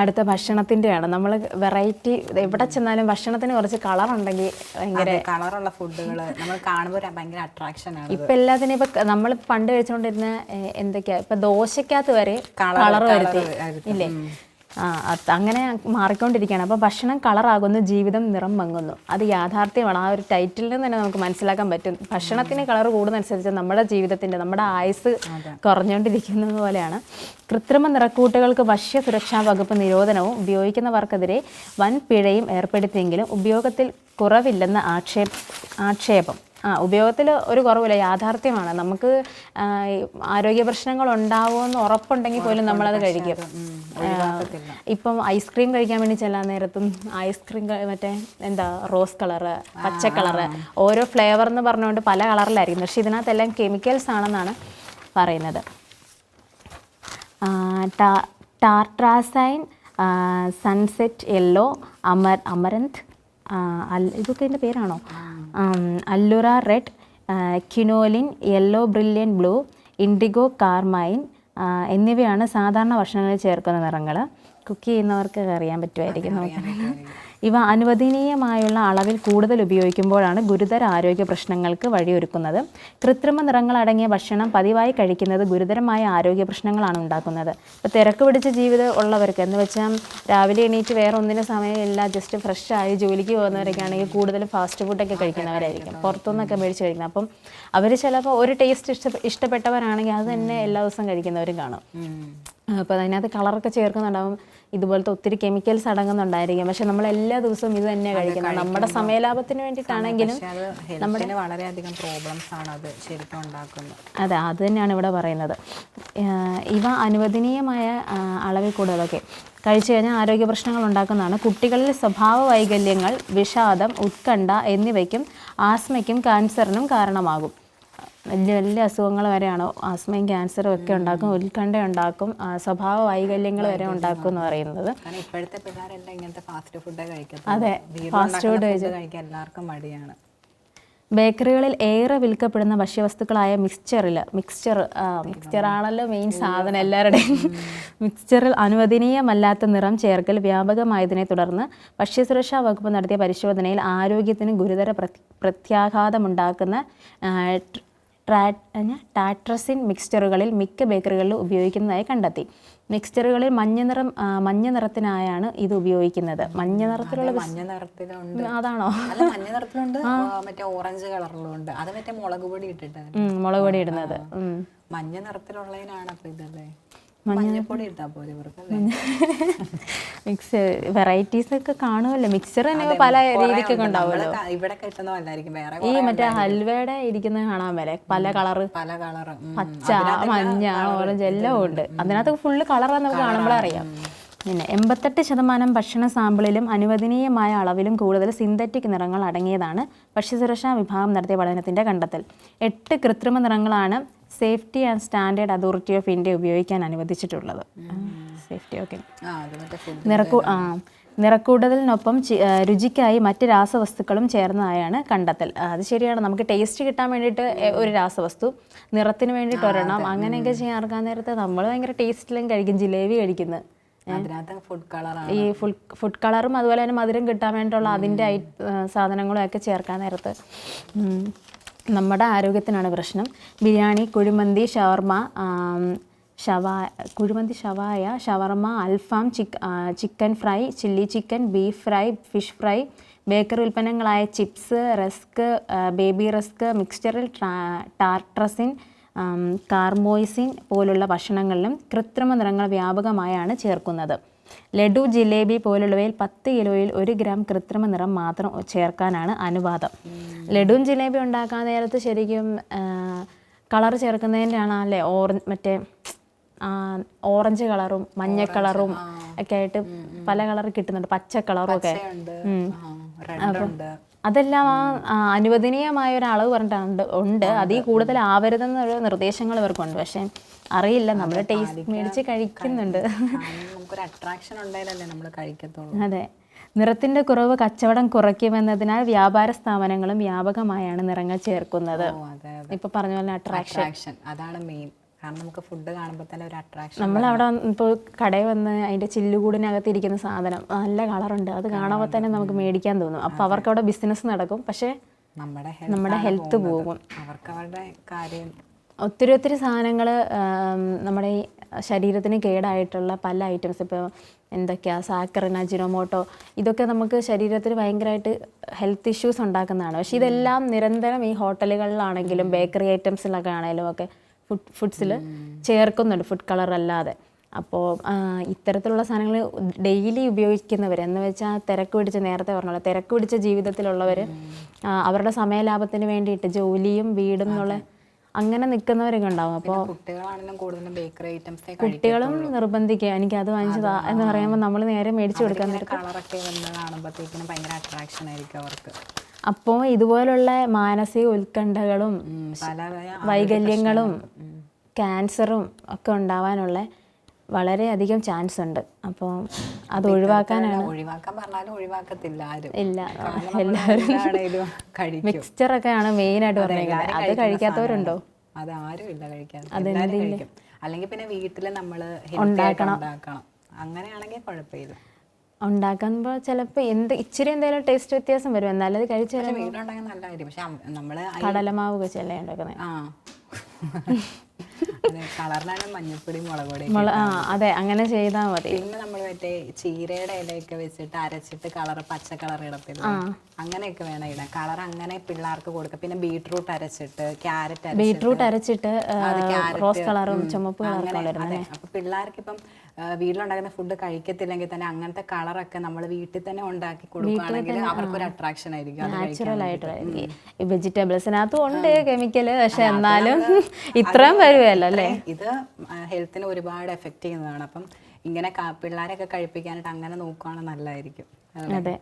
അടുത്ത ഭക്ഷണത്തിന്റെയാണ്. നമ്മൾ വെറൈറ്റി എവിടെ ചെന്നാലും ഭക്ഷണത്തിന് കുറച്ച് കളർ ഉണ്ടെങ്കിൽ ഭയങ്കര കളറുള്ള ഫുഡുകൾ നമ്മൾ കാണുമ്പോൾ ഭയങ്കര അട്രാക്ഷൻ ആണ് ഇപ്പം എല്ലാത്തിനും ഇപ്പം നമ്മൾ പണ്ട് കഴിച്ചുകൊണ്ടിരുന്ന എന്തൊക്കെയാ? ഇപ്പൊ ദോശക്കകത്ത് വരെ കളർ വരുത്തി. ഇല്ലേ? അങ്ങനെ മാറിക്കൊണ്ടിരിക്കുകയാണ്. അപ്പോൾ ഭക്ഷണം കളറാകുന്നു ജീവിതം നിറം മങ്ങുന്നു. അത് യാഥാർത്ഥ്യമാണ്. ആ ഒരു ടൈറ്റിൽ നിന്ന് തന്നെ നമുക്ക് മനസ്സിലാക്കാൻ പറ്റും. ഭക്ഷണത്തിന് കളർ കൂടുന്നതനുസരിച്ച് നമ്മുടെ ജീവിതത്തിന്റെ നമ്മുടെ ആയുസ് കുറഞ്ഞുകൊണ്ടിരിക്കുന്നത് പോലെയാണ്. കൃത്രിമ നിറക്കൂട്ടുകൾക്ക് ഭക്ഷ്യ സുരക്ഷാ വകുപ്പ് നിരോധനവും ഉപയോഗിക്കുന്നവർക്കെതിരെ വൻ പിഴയും ഏർപ്പെടുത്തിയെങ്കിലും ഉപയോഗത്തിൽ കുറവില്ലെന്ന ആക്ഷേപ ആക്ഷേപം. ആ ഉപയോഗത്തിൽ ഒരു കുറവില്ല. യാഥാർത്ഥ്യമാണ്. നമുക്ക് ആരോഗ്യ പ്രശ്നങ്ങൾ ഉണ്ടാവുമെന്ന് ഉറപ്പുണ്ടെങ്കിൽ പോലും നമ്മളത് കഴിക്കും. ഇപ്പം ഐസ്ക്രീം കഴിക്കാൻ വേണ്ടി ചെല്ലാൻ നേരത്തും ഐസ്ക്രീം മറ്റേ എന്താ റോസ് കളറ് പച്ച കളറ് ഓരോ ഫ്ലേവർ എന്ന് പറഞ്ഞുകൊണ്ട് പല കളറിലായിരിക്കും. പക്ഷെ ഇതിനകത്തെല്ലാം കെമിക്കൽസ് ആണെന്നാണ് പറയുന്നത്. ടാ- ടാർട്രാസൈൻ സൺസെറ്റ് യെല്ലോ അമർ അമരന്ത് ഇതൊക്കെ എന്റെ പേരാണോ? Allura red quinoline quinoline yellow brilliant blue indigo carmine എന്നിവയാണ് സാധാരണ ഭക്ഷണങ്ങളിൽ ചേർക്കുന്ന നിറങ്ങൾ കുക്ക് ചെയ്യുന്നവർക്ക് അറിയാൻ പറ്റുമായിരിക്കും നോക്കാൻ ഇവ അനുവദനീയമായുള്ള അളവിൽ കൂടുതൽ ഉപയോഗിക്കുമ്പോഴാണ് ഗുരുതര ആരോഗ്യ പ്രശ്നങ്ങൾക്ക് വഴിയൊരുക്കുന്നത്. കൃത്രിമ നിറങ്ങൾ അടങ്ങിയ ഭക്ഷണം പതിവായി കഴിക്കുന്നത് ഗുരുതരമായ ആരോഗ്യ പ്രശ്നങ്ങളാണ് ഉണ്ടാക്കുന്നത്. ഇപ്പോൾ തിരക്ക് പിടിച്ച ജീവിതം ഉള്ളവർക്ക് എന്ന് വെച്ചാൽ രാവിലെ എണീറ്റ് വേറെ ഒന്നിനും സമയമില്ല ജസ്റ്റ് ഫ്രഷ് ആയി ജോലിക്ക് പോകുന്നവരൊക്കെ ആണെങ്കിൽ കൂടുതലും ഫാസ്റ്റ് ഫുഡൊക്കെ കഴിക്കുന്നവരായിരിക്കും. പുറത്തുനിന്നൊക്കെ മേടിച്ച് കഴിക്കുന്നത്. അപ്പം അവർ ചിലപ്പോൾ ഒരു ടേസ്റ്റ് ഇഷ്ട ഇഷ്ടപ്പെട്ടവരാണെങ്കിൽ അത് തന്നെ എല്ലാ ദിവസവും കഴിക്കുന്നവരും കാണും. അപ്പോൾ അതിനകത്ത് കളറൊക്കെ ചേർക്കുന്നുണ്ടാവും. ഇതുപോലത്തെ ഒത്തിരി കെമിക്കൽസ് അടങ്ങുന്നുണ്ടായിരിക്കും. പക്ഷെ നമ്മൾ എല്ലാ ദിവസവും ഇത് തന്നെ കഴിക്കുന്നത്. നമ്മുടെ സമയലാഭത്തിന് വേണ്ടിയിട്ടാണെങ്കിലും നമ്മുടെ വളരെയധികം പ്രോബ്ലംസ് ആണ് അത് ശരിക്കും ഉണ്ടാക്കുന്നത്. അതെ അത് തന്നെയാണ് ഇവിടെ പറയുന്നത്. ഇവ അനുവദനീയമായ അളവിൽ കൂടുതലൊക്കെ. കഴിച്ചു കഴിഞ്ഞാൽ ആരോഗ്യ പ്രശ്നങ്ങൾ ഉണ്ടാക്കുന്നതാണ്. കുട്ടികളിൽ സ്വഭാവ വൈകല്യങ്ങൾ വിഷാദം ഉത്കണ്ഠ എന്നിവയ്ക്കും ആസ്മയ്ക്കും ക്യാൻസറിനും കാരണമാകും. വലിയ വലിയ അസുഖങ്ങൾ വരെയാണ്. ആസ്മയും ക്യാൻസറും ഒക്കെ ഉണ്ടാക്കും ഉത്കണ്ഠ ഉണ്ടാക്കും സ്വഭാവ വൈകല്യങ്ങൾ വരെ ഉണ്ടാക്കും എന്ന് പറയുന്നത്. ഇപ്പോഴത്തെ പിള്ളേരെല്ലാം ഇങ്ങനത്തെ ഫാസ്റ്റ് ഫുഡ് അതെ, ഫാസ്റ്റ് ഫുഡ് കഴിക്കാൻ എല്ലാവർക്കും മടിയാണ്. ബേക്കറികളിൽ ഏറെ വിൽക്കപ്പെടുന്ന ഭക്ഷ്യവസ്തുക്കളായ മിക്സ്ചറിൽ മിക്സ്ചർ മിക്സ്ചറാണല്ലോ മെയിൻ സാധനം എല്ലാവരുടെയും. മിക്സ്ചറിൽ അനുവദനീയമല്ലാത്ത നിറം ചേർക്കൽ വ്യാപകമായതിനെ തുടർന്ന് ഭക്ഷ്യസുരക്ഷാ വകുപ്പ് നടത്തിയ പരിശോധനയിൽ ആരോഗ്യത്തിന് ഗുരുതര പ്രത്- പ്രത്യാഘാതമുണ്ടാക്കുന്ന ട്ര-? ടാട്രസിൻ മിക്സ്ചറുകളിൽ മിക്ക ബേക്കറികളിലും ഉപയോഗിക്കുന്നതായി കണ്ടെത്തി. മിക്സ്ചറുകളിൽ മഞ്ഞ നിറം മഞ്ഞ നിറത്തിനായാണ് ഇത് ഉപയോഗിക്കുന്നത്. മഞ്ഞ നിറത്തിലുള്ള മഞ്ഞ നിറത്തിലുണ്ട്. അതാണോ? മഞ്ഞ നിറത്തിലുണ്ട്. മറ്റേ ഓറഞ്ച് കളറിലുണ്ട്. അത് മറ്റേ മുളക് പൊടി ഇട്ടിട്ട് മുളക് പൊടി ഇടുന്നത്. മഞ്ഞ നിറത്തിലുള്ളതിനാണ് അപ്പൊ ഇതല്ലേ? പോലെ മിക്സ് വെറൈറ്റീസ് ഒക്കെ കാണുമല്ലോ. മിക്സർ തന്നെ പല രീതിക്കൊക്കെ ഉണ്ടാവുമല്ലോ. ഇവിടെ കിട്ടുന്നതല്ലായിരിക്കും വേറെ ഈ മറ്റേ ഹൽവയുടെ ഇരിക്കുന്നത് കാണാൻ വരെ പല കളറ്. പല കളറ്. പച്ച മഞ്ഞ ഓറഞ്ച് എല്ലാം ഉണ്ട്. അതിനകത്ത് ഫുള്ള് കളറാണ് നമുക്ക് കാണുമ്പോഴേ അറിയാം പിന്നെ എൺപത്തെട്ട് ശതമാനം ഭക്ഷണ സാമ്പിളിലും അനുവദനീയമായ അളവിലും കൂടുതൽ സിന്തറ്റിക് നിറങ്ങൾ അടങ്ങിയതാണ് ഭക്ഷ്യസുരക്ഷാ വിഭാഗം നടത്തിയ പഠനത്തിന്റെ കണ്ടെത്തൽ. എട്ട് കൃത്രിമ നിറങ്ങളാണ് safety and standard authority of India ഉപയോഗിക്കാൻ അനുവദിച്ചിട്ടുള്ളത്. സേഫ്റ്റി ഓക്കെ നിറക്കൂ ആ നിറക്കൂടുതലിനൊപ്പം രുചിക്കായി മറ്റ് രാസവസ്തുക്കളും ചേർന്നതായാണ് കണ്ടെത്തൽ. അത് ശരിയാണ്. നമുക്ക് ടേസ്റ്റ് കിട്ടാൻ വേണ്ടിയിട്ട് ഒരു രാസവസ്തു. നിറത്തിന് വേണ്ടിയിട്ട് ഒരെണ്ണം. അങ്ങനെയൊക്കെ ചേർക്കാൻ നേരത്തെ നമ്മൾ ഭയങ്കര ടേസ്റ്റിലും കഴിക്കും. ജിലേബി കഴിക്കുന്നത്. ഈ ഫുഡ് കളറും അതുപോലെ തന്നെ മധുരം കിട്ടാൻ വേണ്ടിയിട്ടുള്ള അതിന്റെ സാധനങ്ങളും ഒക്കെ ചേർക്കാൻ നേരത്ത്. നമ്മുടെ ആരോഗ്യത്തിനാണ് പ്രശ്നം. ബിരിയാണി കുഴിമന്തി ഷവർമ ഷവ കുഴിമന്തി ഷവായ ഷവർമ അൽഫാം ചിക്ക് chicken fry chilli chicken beef fry fish fry bakery ഉൽപ്പന്നങ്ങളായ chips rusk baby rusk മിക്സ്ചറിൽ ടാർട്രസിൻ കാർമോയിസിൻ പോലുള്ള ഭക്ഷണങ്ങളിലും കൃത്രിമ നിറങ്ങൾ വ്യാപകമായാണ് ചേർക്കുന്നത്. ലഡു ജിലേബി പോലുള്ളവയിൽ പത്ത് കിലോയിൽ ഒരു ഗ്രാം കൃത്രിമ നിറം മാത്രം ചേർക്കാനാണ് അനുവാദം. ലഡുവും ജിലേബി ഉണ്ടാക്കാൻ നേരത്ത് ശരിക്കും കളർ ചേർക്കുന്നതിന്റെയാണ് അല്ലേ ഓറഞ്ച് മറ്റേ ഓറഞ്ച് കളറും മഞ്ഞ കളറും ഒക്കെ ആയിട്ട് പല കളർ കിട്ടുന്നുണ്ട്. പച്ച കളറും ഒക്കെ. ഉണ്ട് അതെല്ലാം ആ അനുവദനീയമായ ഒരു അളവ് പറഞ്ഞിട്ടുണ്ട് ഉണ്ട്. അതിൽ കൂടുതൽ ആവരുതെന്നൊരു നിർദ്ദേശങ്ങൾ ഇവർക്കുണ്ട്. പക്ഷെ അറിയില്ല. നമ്മൾ ടേസ്റ്റ് മേടിച്ച് കഴിക്കുന്നുണ്ട്. നമുക്കൊരു അട്രാക്ഷൻ ഉണ്ടായാലല്ലേ നമ്മൾ കഴിക്കത്തുള്ളൂ. അതെ. നിറത്തിന്റെ കുറവ് കച്ചവടം കുറയ്ക്കുമെന്നതിനാൽ വ്യാപാര സ്ഥാപനങ്ങളും വ്യാപകമായാണ് നിറങ്ങൾ ചേർക്കുന്നത്. ഇപ്പൊ പറഞ്ഞ പോലെ അട്രാക്ഷൻ അതാണ് മെയിൻ കാരണം നമുക്ക് ഫുഡ് കാണുമ്പോൾ തന്നെ ഒരു അട്രാക്ഷൻ നമ്മൾ അവിടെ ഇപ്പോൾ കടയിൽ വന്ന് അതിന്റെ ചില്ലുകൂടിനകത്ത് ഇരിക്കുന്ന സാധനം നല്ല കളറുണ്ട് അത് കാണുമ്പോൾ തന്നെ നമുക്ക് മേടിക്കാൻ തോന്നും. അപ്പോൾ അവർക്ക് അവിടെ ബിസിനസ് നടക്കും. പക്ഷേ നമ്മുടെ നമ്മുടെ ഹെൽത്ത് പോകും. അവർക്ക് അവരുടെ കാര്യം ഒത്തിരി ഒത്തിരി സാധനങ്ങൾ നമ്മുടെ ഈ ശരീരത്തിന് കേടായിട്ടുള്ള പല ഐറ്റംസ് ഇപ്പോൾ എന്തൊക്കെയാ? സാക്കറിൻ അജിനോമോട്ടോ ഇതൊക്കെ നമുക്ക് ശരീരത്തിന് ഭയങ്കരമായിട്ട് ഹെൽത്ത് ഇഷ്യൂസ് ഉണ്ടാക്കുന്നതാണ്. പക്ഷേ ഇതെല്ലാം നിരന്തരം ഈ ഹോട്ടലുകളിലാണെങ്കിലും ബേക്കറി ഐറ്റംസിലൊക്കെ ആണെങ്കിലും ഒക്കെ ഫുഡ് ഫുഡ്സിൽ ചേർക്കുന്നുണ്ട് ഫുഡ് കളർ അല്ലാതെ. അപ്പോൾ ഇത്തരത്തിലുള്ള സാധനങ്ങൾ ഡെയിലി ഉപയോഗിക്കുന്നവർ എന്ന് വെച്ചാൽ തിരക്ക് പിടിച്ച നേരത്തെ പറഞ്ഞല്ലോ തിരക്ക് പിടിച്ച ജീവിതത്തിലുള്ളവർ അവരുടെ സമയലാഭത്തിന് വേണ്ടിയിട്ട് ജോലിയും വീടും എന്നുള്ള അങ്ങനെ നിൽക്കുന്നവരൊക്കെ ഉണ്ടാവും. അപ്പോൾ കുട്ടികളും നിർബന്ധിക്കുക എനിക്ക് അത് വാങ്ങിച്ചതാ എന്ന് പറയുമ്പോൾ നമ്മൾ നേരെ മേടിച്ചു കൊടുക്കാൻ കളറൊക്കെ വന്ന് കാണുമ്പോഴത്തേക്കിനും ഭയങ്കര അട്രാക്ഷൻ ആയിരിക്കും അവർക്ക്. അപ്പോൾ ഇതുപോലുള്ള മാനസിക ഉത്കണ്ഠകളും വൈകല്യങ്ങളും ക്യാൻസറും ഒക്കെ ഉണ്ടാവാനുള്ള വളരെയധികം ചാൻസ് ഉണ്ട്. അപ്പോ അത് ഒഴിവാക്കാനാണ്. ഒഴിവാക്കാൻ പറഞ്ഞാലും ഒഴിവാക്കത്തില്ല ആരും. ഇല്ല. മിക്സ്ചറൊക്കെ ആണ് മെയിനായിട്ട് പറഞ്ഞേക്കുന്നത് അത് കഴിക്കാത്തവരുണ്ടോ? അത് ആരും ഇല്ല എല്ലാവരും അല്ലെങ്കിൽ പിന്നെ വീട്ടിൽ നമ്മൾ ഉണ്ടാക്കണം. അങ്ങനെയാണെങ്കിൽ കുഴപ്പമില്ല. ഉണ്ടാക്കുമ്പോൾ ചിലപ്പോൾ എന്ത് ഇച്ചിരി എന്തെങ്കിലും ടേസ്റ്റ് വ്യത്യാസം വരും. എന്നാലും അത് നല്ല കാര്യം. പക്ഷെ നമ്മൾ കടലമാവ് വെച്ചല്ലേ ഉണ്ടാക്കുന്നത് ആ. അതെ കളറിനാണ് മഞ്ഞപ്പൊടി മുളക് പൊടി അതെ അങ്ങനെ ചെയ്താൽ മതി. പിന്നെ നമ്മൾ മറ്റേ ചീരയുടെ ഇലയൊക്കെ വെച്ചിട്ട് അരച്ചിട്ട് കളർ പച്ച കളർ ഇടത്തില്ല? അങ്ങനെയൊക്കെ വേണം ഇടാൻ. കളർ അങ്ങനെ പിള്ളേർക്ക് കൊടുക്കുക പിന്നെ ബീട്രൂട്ട് അരച്ചിട്ട് ക്യാരറ്റ് ബീട്രൂട്ട് അരച്ചിട്ട് റോസ് കളറും ചുമപ്പ് കളറും അപ്പൊ പിള്ളേർക്ക് ഇപ്പം വീട്ടിലുണ്ടാക്കുന്ന ഫുഡ് കഴിക്കത്തില്ലെങ്കിൽ തന്നെ അങ്ങനത്തെ കളറൊക്കെ നമ്മൾ വീട്ടിൽ തന്നെ ഉണ്ടാക്കി കൊടുക്കുകയാണെങ്കിൽ അവർക്കൊരു അട്രാക്ഷൻ ആയിരിക്കും. അത് കഴിക്കാൻ നാച്ചുറൽ ആയിട്ടുള്ള ഈ വെജിറ്റബിൾസിനകത്തും ഉണ്ട് കെമിക്കൽ പക്ഷെ എന്നാലും ഇത്രയും വരുമല്ലോ അല്ലേ? ഇത് ഹെൽത്തിന് ഒരുപാട് എഫക്റ്റ് ചെയ്യുന്നതാണ്. അപ്പം ഇങ്ങനെ പിള്ളേരൊക്കെ കഴിപ്പിക്കാനായിട്ട് അങ്ങനെ നോക്കുകയാണെങ്കിൽ നല്ലതായിരിക്കും. അതെ. അതെ.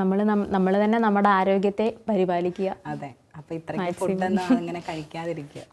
നമ്മൾ നമ്മൾ തന്നെ നമ്മുടെ ആരോഗ്യത്തെ പരിപാലിക്കുക. അതെ. അപ്പൊ ഇത്രയ്ക്ക് ഫുഡൊന്നും അങ്ങനെ കഴിക്കാതിരിക്കുക.